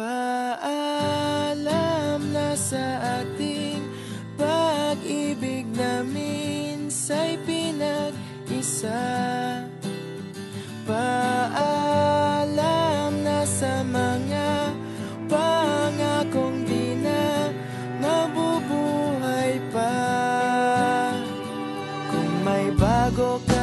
Paalam na sa ating pag-ibig na minsa'y pinag-isa. Paalam na sa mga pangakong di na mabubuhay pa. Kung may bago ka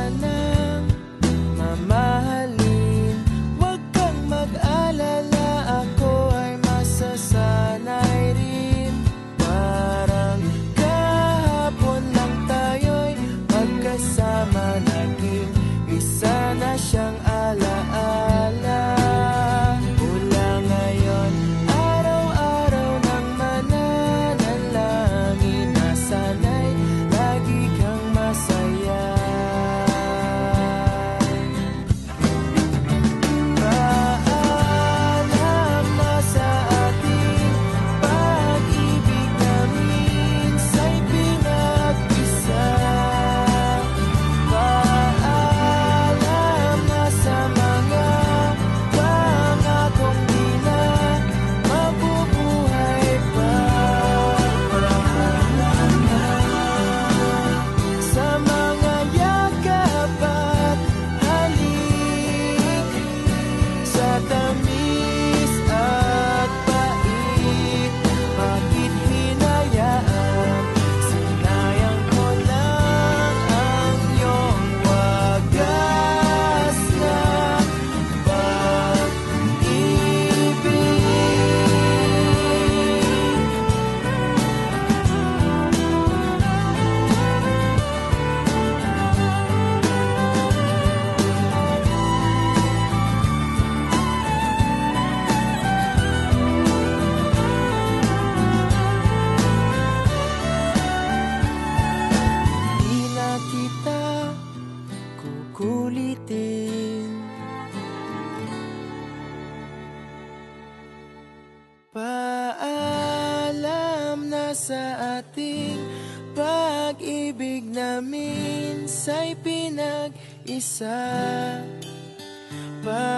sa ating pag-ibig namin sa'y pinag-isa pa.